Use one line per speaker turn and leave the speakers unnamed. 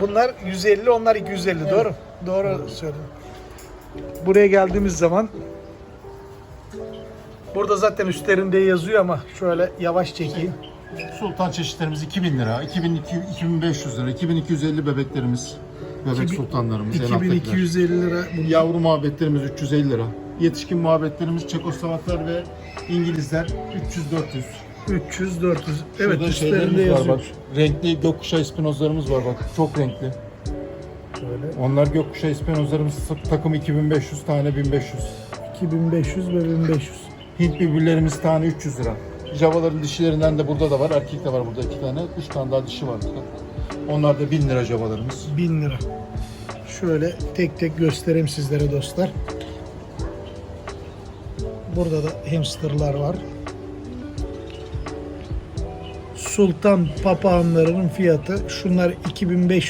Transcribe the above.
Bunlar 150, onlar 250. Doğru. Doğru söyledin. Buraya geldiğimiz zaman Burada zaten üstlerinde yazıyor ama şöyle yavaş çekeyim.
Sultan çeşitlerimiz 2000 lira, 2200, 2500 lira, 2250 bebeklerimiz, bebek
2000
sultanlarımız, en alttakiler.
2250 lira. Bu-
Yavru muhabbetlerimiz 350 lira. Yetişkin muhabbetlerimiz Çekoslovaklar ve İngilizler 300-400.
300 400. Evet
Şurada
üstlerinde
şeylerimiz var
yazıyor.
bak. Renkli gökkuşağı ispinozlarımız var bak. Çok renkli.
Şöyle
Onlar gökkuşağı ispinozlarımız takım 2500 tane 1500.
2500 ve 1500.
Hint bülbüllerimiz tane 300 lira. Javaların dişilerinden de burada da var. Erkek de var burada iki tane. Üç tane daha dişi var burada. Onlar da 1000 lira javalarımız.
1000 lira. Şöyle tek tek göstereyim sizlere dostlar. Burada da hamsterlar var. Sultan papağanlarının fiyatı şunlar 2500